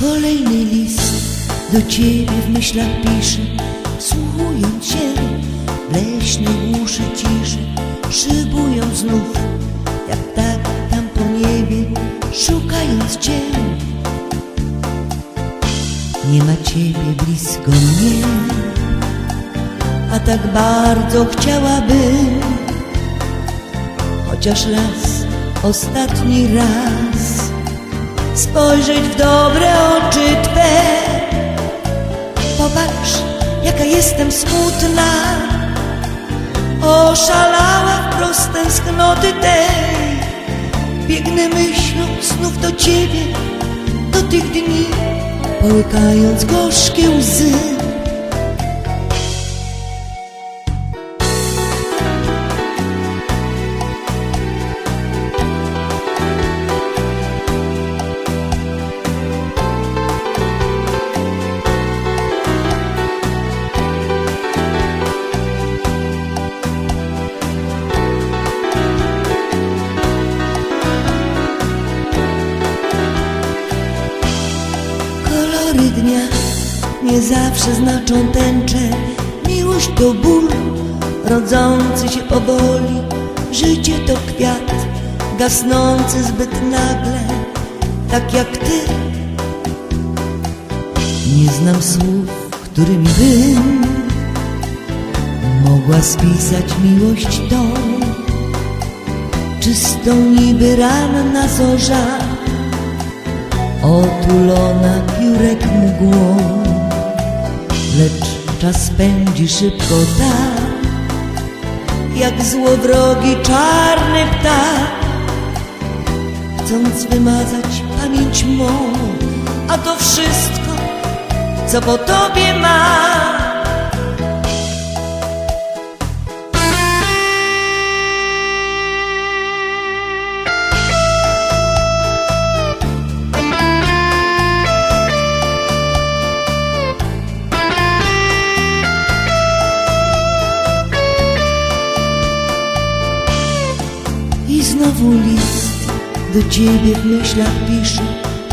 Kolejny list do ciebie w myślach piszę, słuchując się w leśnej uszy ciszy, szybując znów, jak tak tam po niebie, szukając cię. Nie ma ciebie blisko mnie, a tak bardzo chciałabym, chociaż raz, ostatni raz spojrzeć w dobre oczy Twe. Popatrz, jaka jestem smutna, oszalała wprost tęsknoty tej. Biegnę myślą znów do Ciebie, do tych dni, połykając gorzkie łzy. Zawsze znaczą tęczę. Miłość to ból rodzący się powoli. Życie to kwiat gasnący zbyt nagle, tak jak ty. Nie znam słów, którymi bym mogła spisać miłość tą. Czystą niby ranna zorza otulona piórek mgłą, czas pędzi szybko tak, jak złowrogi czarny ptak, chcąc wymazać pamięć mą, a to wszystko, co po tobie ma. Znowu list do ciebie w myślach piszę,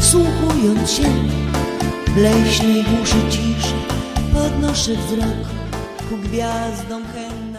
słuchując się w leśnej głuszy ciszy, podnoszę wzrok ku gwiazdom chętnie.